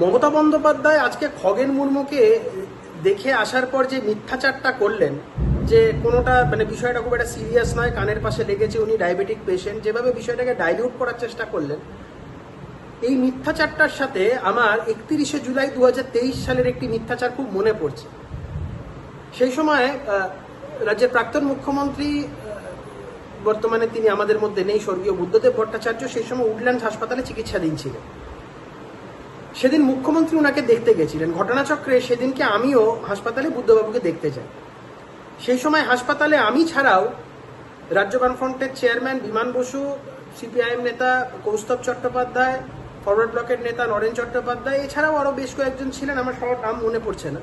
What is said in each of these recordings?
মমতা বন্দ্যোপাধ্যায় আজকে খগেন মুর্মুকে দেখে আসার পর যে মিথ্যাচারটা করলেন, যে কোনোটা মানে বিষয়টা খুব একটা সিরিয়াস নয়, কানের পাশে লেগেছে উনি ডায়াবেটিক পেশেন্ট যেভাবে বিষয়টাকে ডাইলিউট করার চেষ্টা করলেন, এই মিথ্যাচারটার সাথে আমার একত্রিশে জুলাই দু হাজার তেইশ সালের একটি মিথ্যাচার খুব মনে পড়ছে। সেই সময় রাজ্যের প্রাক্তন মুখ্যমন্ত্রী বর্তমানে তিনি আমাদের মধ্যে নেই, স্বর্গীয় বুদ্ধদেব ভট্টাচার্য, সেই সময় উডল্যান্ড হাসপাতালে চিকিৎসাধীন ছিলেন। সেদিন মুখ্যমন্ত্রী ওনাকে দেখতে গেছিলেন। ঘটনাচক্রে সেদিনকে আমিও হাসপাতালে বুদ্ধবাবুকে দেখতে যাই। সেই সময় হাসপাতালে আমি ছাড়াও রাজ্য বামফ্রন্টের চেয়ারম্যান বিমান বসু, সিপিআইএম নেতা কৌস্তব চট্টোপাধ্যায়, ফরওয়ার্ড ব্লকের নেতা নরেন চট্টোপাধ্যায়, এছাড়াও আরও বেশ কয়েকজন ছিলেন, আমার সবার নাম মনে পড়ছে না।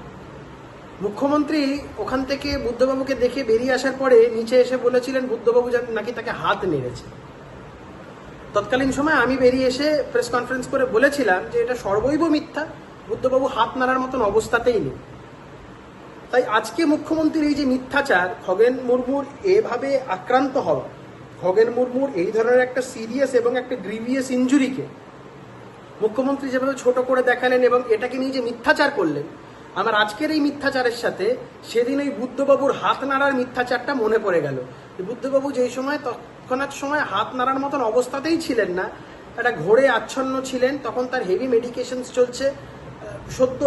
মুখ্যমন্ত্রী ওখান থেকে বুদ্ধবাবুকে দেখে বেরিয়ে আসার পরে নিচে এসে বলেছিলেন, বুদ্ধবাবু নাকি তাকে হাত নেড়েছে। তৎকালীন সময় আমি বেরিয়ে এসে প্রেস কনফারেন্স করে বলেছিলাম যে এটা সর্বৈব মিথ্যা, বুদ্ধবাবু হাত নাড়ার মতন অবস্থাতেই নেই। তাই আজকে মুখ্যমন্ত্রীর এই যে মিথ্যাচার, খগেন মুর্মুর এভাবে আক্রান্ত হওয়া, খগেন মুর্মুর এই ধরনের একটা সিরিয়াস এবং একটা গ্রিভিয়াস ইঞ্জুরিকে মুখ্যমন্ত্রী যেভাবে ছোট করে দেখালেন এবং এটাকে নিয়ে যে মিথ্যাচার করলেন আমার আজকের এই মিথ্যাচারের সাথে সেদিন ওই বুদ্ধবাবুর হাত নাড়ার মিথ্যাচারটা মনে পড়ে গেল। বুদ্ধবাবু যেই সময়, তৎক্ষণাৎ সময় হাত নাড়ার মতন অবস্থাতেই ছিলেন না। একটা ঘোরে আচ্ছন্ন ছিলেন, তখন তার হেভি মেডিকেশনস চলছে। সদ্য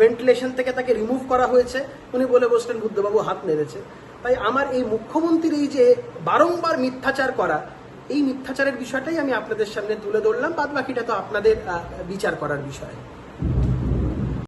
ভেন্টিলেশন থেকে তাকে রিমুভ করা হয়েছে। উনি বলে বসলেন, বুদ্ধবাবু, হাত নেড়েছে। তাই আমার এই মুখ্যমন্ত্রীর এই যে বারংবার মিথ্যাচার করা, এই মিথ্যাচারের বিষয়টাই আমি আপনাদের সামনে তুলে ধরলাম। বাদ বাকিটা তো আপনাদের বিচার করার বিষয়।